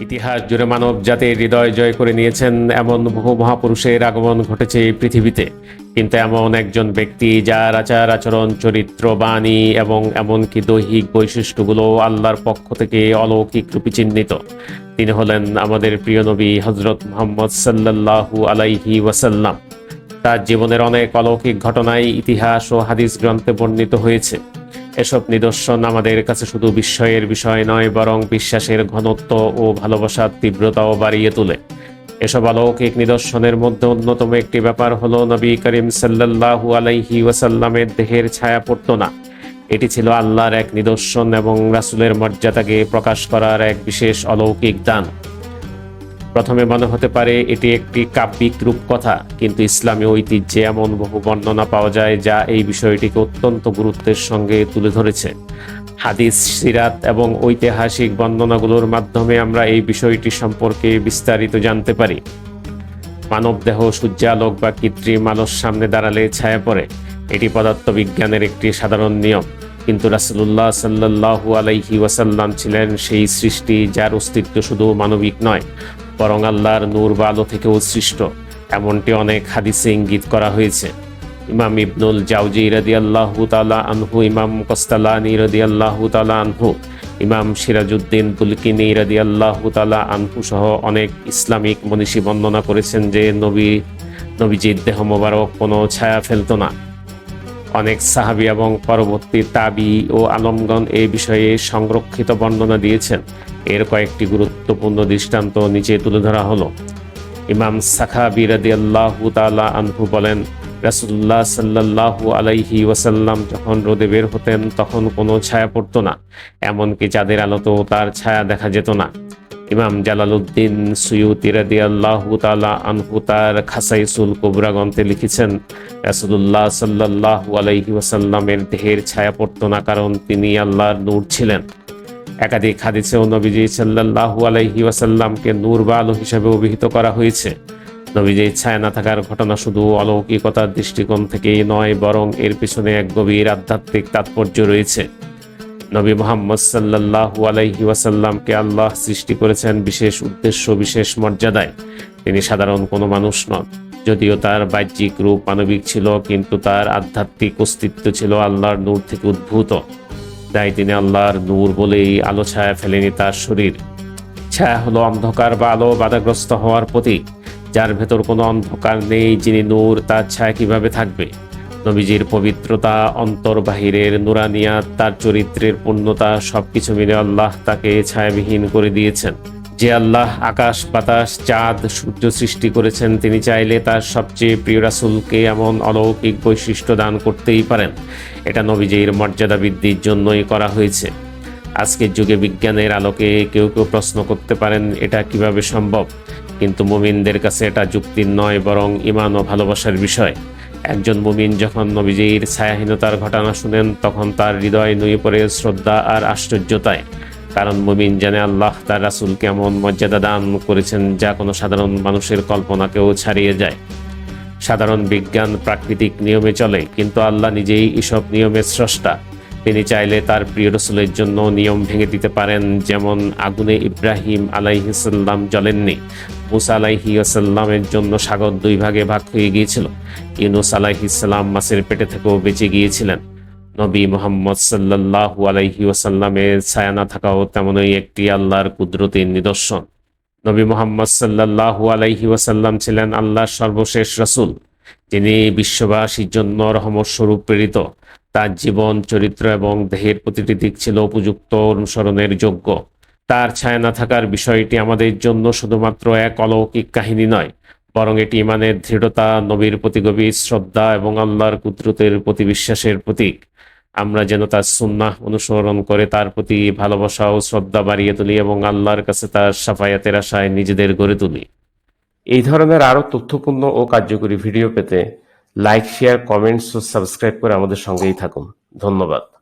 ইতিহাস জুড়ে মানব জাতির হৃদয় জয় করে নিয়েছেন এমন বহু মহাপুরুষের আগমন ঘটেছে পৃথিবীতে। কিন্তু এমন একজন ব্যক্তি যার আচার, আচরণ, চরিত্র, বাণী এবং এমনকি দৈহিক বৈশিষ্ট্যগুলো আল্লাহর পক্ষ থেকে অলৌকিক রূপে চিহ্নিত। তিনি হলেন আমাদের প্রিয় নবী হজরত মোহাম্মদ সাল্লাল্লাহু আলাইহি ওয়াসাল্লাম। তার জীবনের অনেক অলৌকিক ঘটনায় ইতিহাস ও হাদিস গ্রন্থে বর্ণিত হয়েছে। এসব নিদর্শন আমাদের কাছে শুধু বিস্ময়ের বিষয় নয়, বরং বিশ্বাসের ঘনত্ব ও ভালোবাসার তীব্রতাও বাড়িয়ে তোলে। এসব অলৌকিক নিদর্শনের মধ্যে অন্যতম একটি ব্যাপার হলো, নবী করিম সাল্লাল্লাহু আলাইহি ওয়াসাল্লামের দেহের ছায়া পড়তো না। এটি ছিল আল্লাহর এক নিদর্শন এবং রাসুলের মর্যাদাকে প্রকাশ করার এক বিশেষ অলৌকিক দান। প্রথমে মনে হতে পারে এটি একটি কাব্যিক রূপকথা, কিন্তু ইসলামী ঐতিহ্যে এমন বহু বর্ণনা পাওয়া যায় যা এই বিষয়টিকে অত্যন্ত গুরুত্বের সঙ্গে তুলে ধরেছে। হাদিস, সিরাত এবং ঐতিহাসিক বর্ণনাগুলোর মাধ্যমে আমরা এই বিষয়টি সম্পর্কে বিস্তারিত জানতে পারি। মানবদেহ, সূর্যালোক বা কৃত্রিম আলোর সামনে দাঁড়ালে ছায়া পড়ে, এটি পদার্থবিজ্ঞানের একটি সাধারণ নিয়ম। কিন্তু রাসুল্লাহ সাল্লাল্লাহু আলাইহি ওয়াসাল্লাম ছিলেন সেই সৃষ্টি যার অস্তিত্ব শুধু মানবিক নয় বরং আল্লাহর নূর বা আলো থেকেও সৃষ্ট এমনটি অনেক হাদিসে ইঙ্গিত করা হয়েছে। ইমাম ইবনুল জাউজি রাদি আল্লাহ তালা আনহু, ইমাম কস্তালানি রদি আল্লাহ তালা আনহু, ইমাম সিরাজউদ্দিন বুলকিনি রাদি আল্লাহ তালা আনহু সহ অনেক ইসলামিক মনীষী বর্ণনা করেছেন যে নবী, নবীজির দেহ মোবারক কোনো ছায়া ফেলত না। অনেক সাহাবি এবং পরবর্তী তাবি ও আলমগণ এ বিষয়ে সংরক্ষিত বর্ণনা দিয়েছেন। এর কয়েকটি গুরুত্বপূর্ণ দৃষ্টান্ত নিচে তুলে ধরা হলো। ইমাম সাখা বিরাদি আল্লাহ তালা আনহু বলেন রাসুল্লাহ সাল্লাল্লাহু আলাইহি ওয়াসাল্লাম যখন রোদে বের হতেন তখন কোনো ছায়া পড়তো না, এমনকি চাঁদের আলোতেও তার ছায়া দেখা যেত না। ইমাম জালালউদ্দিন সুয়ুতি রাদি আল্লাহ তালা আনহু খাসাইসুল কোবরা গ্রন্থে লিখেছেন রাসুল্লাহ সাল্লাল্লাহু আলাইহি ওয়াসাল্লামের দেহের ছায়া পড়তো না কারণ তিনি আল্লাহর নূর ছিলেন। একাধিক হাদিসেও নবীজি সাল্লাল্লাহু আলাইহি ওয়াসাল্লামকে নূর বা আলো হিসেবে অভিহিত করা হয়েছে। নবীজির ছায়া না থাকার ঘটনা শুধু অলৌকিকতার দৃষ্টিকোণ থেকেই নয়, বরং এর পিছনে এক গভীর আধ্যাত্মিক তাৎপর্য রয়েছে। নবী মোহাম্মদ সাল্লাল্লাহু আলাইহি ওয়াসাল্লামকে আল্লাহ সৃষ্টি করেছেন বিশেষ উদ্দেশ্য, বিশেষ মর্যাদায়। তিনি সাধারণ কোনো মানুষ নন। যদিও তার বাহ্যিক রূপ মানবিক ছিল, কিন্তু তার আধ্যাত্মিক অস্তিত্ব ছিল আল্লাহর নূর থেকে উদ্ভূত। তাই তিনি আল্লাহর নূর বলেই আলো ছায়া ফেলেনি তার শরীর। ছায়া হলো অন্ধকার বা আলো বাধাগ্রস্ত হওয়ার প্রতীক, যার ভেতর কোনো অন্ধকার নেই যিনি নূর, তার ছায়া কীভাবে থাকবে? নবীজির পবিত্রতা অন্তর বাহিরের নুরানিয়াত, তার চরিত্রের পূর্ণতা, সবকিছু মিলে আল্লাহ তাকে ছায়াবিহীন করে দিয়েছেন। যে আল্লাহ আকাশ, বাতাস, চাঁদ, সূর্য সৃষ্টি করেছেন, তিনি চাইলে তার সবচেয়ে প্রিয় রাসুলকে এমন অলৌকিক বৈশিষ্ট্য দান করতেই পারেন। এটা নবীজির মর্যাদা বৃদ্ধির জন্যই করা হয়েছে। আজকের যুগে বিজ্ঞানের আলোকে কেউ কেউ প্রশ্ন করতে পারেন, এটা কীভাবে সম্ভব? কিন্তু মুমিনদের কাছে এটা যুক্তির নয়, বরং ইমান ও ভালোবাসার বিষয়। একজন মুমিন যখন নবীজির ছায়াহীনতার ঘটনা শুনেন, তখন তার হৃদয় নুয়ে পড়ে শ্রদ্ধা আর আশ্চর্যতায়। কারণ মুমিন জানে আল্লাহ তার রাসুল কেমন মর্যাদা দান করেছেন যা কোনো সাধারণ মানুষের কল্পনাকেও ছাড়িয়ে যায়। সাধারণ বিজ্ঞান প্রাকৃতিক নিয়মে চলে, কিন্তু আল্লাহ নিজেই এসব নিয়মের স্রষ্টা। তিনি চাইলে তার প্রিয় রসুলের জন্য নিয়ম ভেঙে দিতে পারেন, যেমন আগুনে ইব্রাহিম আলাইহিসাল্লাম জ্বলেননি। মুসা আলাইহি জন্য সাগর দুই ভাগে ভাগ হয়ে গিয়েছিল। ইউনুস আলাইহিসাল্লাম মাসের পেটে থেকেও বেঁচে গিয়েছিলেন। নবী মোহাম্মদ সাল্লাল্লাহু আলাইহি ওয়াসাল্লামের ছায়া না থাকাও তেমনই একটি আল্লাহর কুদরতির নিদর্শন। নবী মোহাম্মদ সাল্লাল্লাহু আলাইহি ওয়াসাল্লাম ছিলেন আল্লাহর সর্বশেষ রসুল, যিনি বিশ্ববাসীর জন্য রহমত স্বরূপ প্রেরিত। তার জীবন, চরিত্র এবং দেহের প্রতিটি দিক ছিল উপযুক্ত অনুসরণের যোগ্য। তার ছায়া না থাকার বিষয়টি আমাদের জন্য শুধুমাত্র এক অলৌকিক কাহিনী নয়, বরং এটি ইমানের দৃঢ়তা, নবীর প্রতি গভীর শ্রদ্ধা এবং আল্লাহর কুদরতের প্রতি বিশ্বাসের প্রতীক। আমরা যেন তার সুন্নাহ অনুসরণ করে তার প্রতি ভালোবাসা ও শ্রদ্ধা বাড়িয়ে তুলি এবং আল্লাহর কাছে তার সাফায়াতের আশায় নিজেদের গড়ে তুলি। এই ধরনের আরও তথ্যপূর্ণ ও কার্যকরী ভিডিও পেতে লাইক শেয়ার কমেন্টস ও সাবস্ক্রাইব করে আমাদের সঙ্গেই থাকুন। ধন্যবাদ।